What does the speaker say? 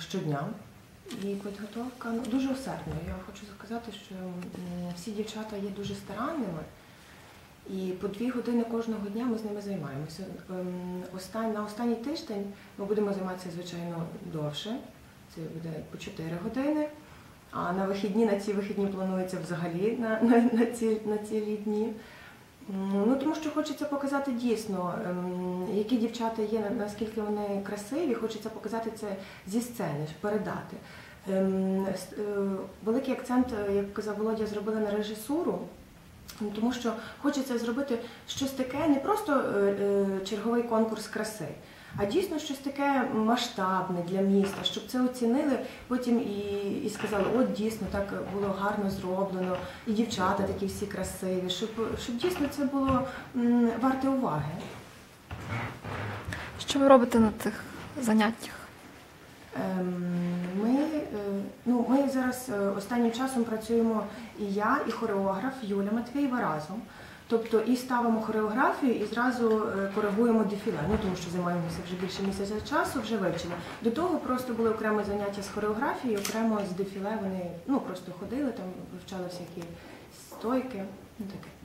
щодня. І підготовка ну, дуже усердна. Я хочу сказати, що всі дівчата є дуже старанними. І по дві години кожного дня ми з ними займаємося. Ем, на останній тиждень ми будемо займатися, звичайно, довше. Це буде по 4 години. А на вихідні, на ці вихідні планується взагалі на, на, на, ці, на цілі дні. М, Ну, тому що хочеться показати дійсно, ем, які дівчата є, наскільки вони красиві, хочеться показати це зі сцени, передати. Ем, е, Великий акцент, е, як казав Володя, зробили на режисуру. Тому що хочеться зробити щось таке, не просто е, е, черговий конкурс краси, а дійсно щось таке масштабне для міста, щоб це оцінили потім і, і сказали, от дійсно так було гарно зроблено, і дівчата такі всі красиві, щоб, щоб дійсно це було м, варте уваги. Що ви робите на тих заняттях? Ем, ну, ми зараз е, останнім часом працюємо і я, і хореограф Юля Матвієва разом. Тобто і ставимо хореографію, і зразу е, коригуємо дефіле. Ну тому що займаємося вже більше місяця часу, вже вивчили. До того просто були окремі заняття з хореографії, окремо з дефіле. Вони ну просто ходили там, вивчали всякі стойки. Ну таке.